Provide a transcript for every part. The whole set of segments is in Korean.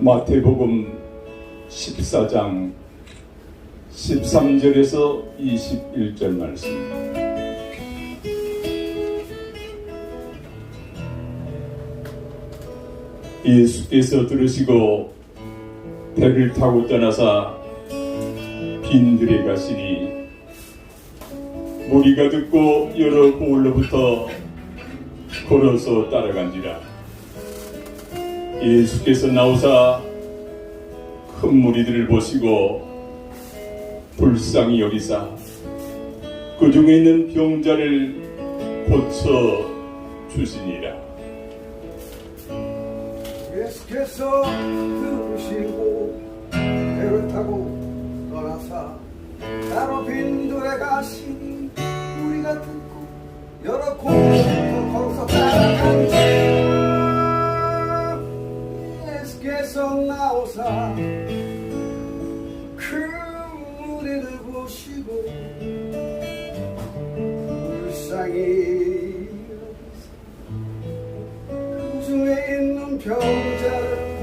마태복음 14장 13절에서 21절 말씀. 예수께서 들으시고 배를 타고 떠나사 빈들에 가시니 무리가 듣고 여러 고을로부터 걸어서 따라간지라 예수께서 나오사 큰 무리들을 보시고 불쌍히 여기사 그 중에 있는 병자를 고쳐 주시니라. 예수께서 들으시고 배를 타고 떠나사 따로 빈들에 가시니 우리가 듣고 여러 곳부터 걸어서 따라간다 병자를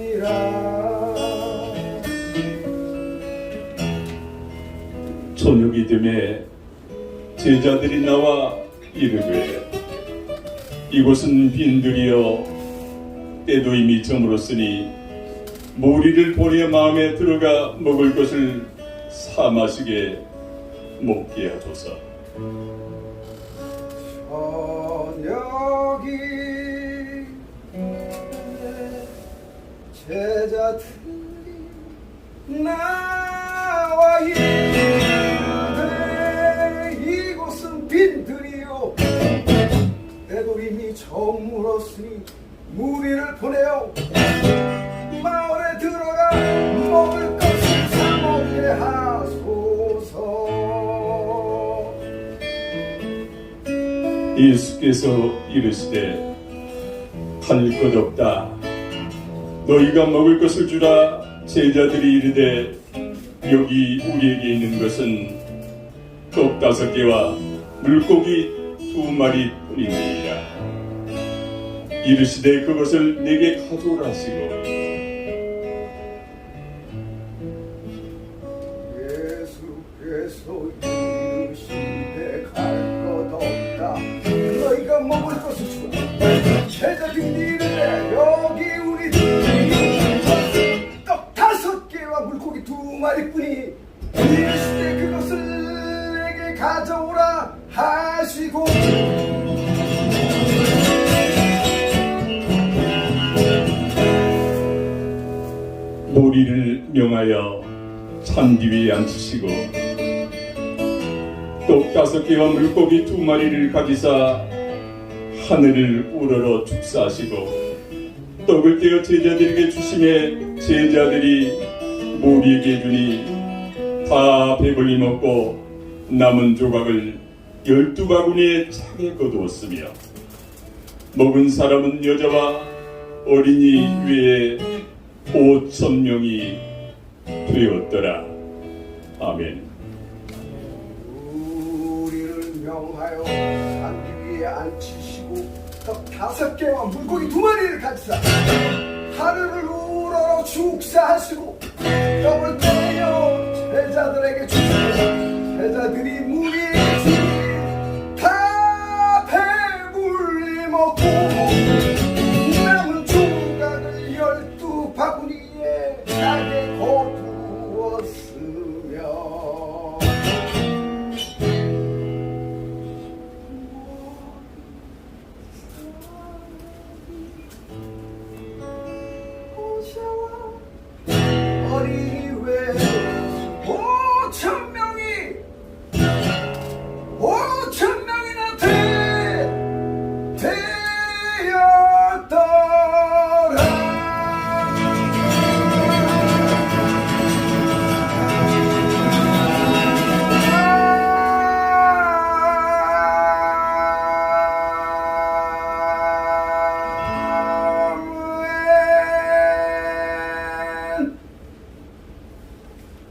고쳐주시니라. 저녁이 되매 제자들이 나와 이르되 이곳은 빈들이여 때도 이미 저물었으니 무리를 보내 마음에 들어가 먹을 것을 사 마시게 먹게 하소서 저녁이 제자들이 나와 이르되 이곳은 빈들이요. 때도 이미 저물었으니 무리를 보내어 예수께서 이르시되 할것 없다. 너희가 먹을 것을 주라. 제자들이 이르되 여기 우리에게 있는 것은 떡 다섯 개와 물고기 두 마리 뿐이니라 이르시되 그것을 내게 가져오라 하시고. 예수께서 이르시되 갈 두 마리뿐이 이르시되 그것을 내게 가져오라 하시고. 모리를 명하여 잔디 위에 앉히시고 떡 다섯 개와 물고기 두 마리를 가지사 하늘을 우러러 축사하시고 떡을 떼어 제자들에게 주심에 제자들이 모리에게 주니 다 배불리 먹고 남은 조각을 열두 바구니에 차게 거두었으며 먹은 사람은 여자와 어린이 외에 오천 명이 되었더라. 아멘. 우리를 명하여 산 위에 앉히시고 떡 다섯 개와 물고기 두 마리를 가지사 하늘을 우러러 축사하시고 떡을 떼어 제자들에게 주시고 제자들이 무리에 어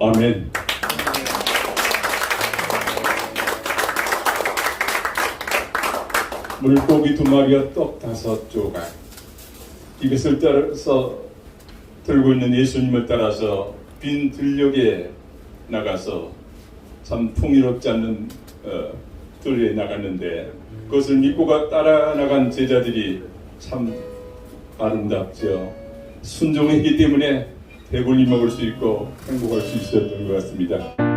아멘. 물고기 두 마리와 떡 다섯 조각. 이것을 따라서 들고 있는 예수님을 따라서 빈 들녘에 나가서 참 풍요롭지 않는 어, 들에 나갔는데 그것을 믿고 따라 나간 제자들이 참 아름답죠. 순종했기 때문에 배불리 먹을 수 있고 행복할 수 있었던 것 같습니다.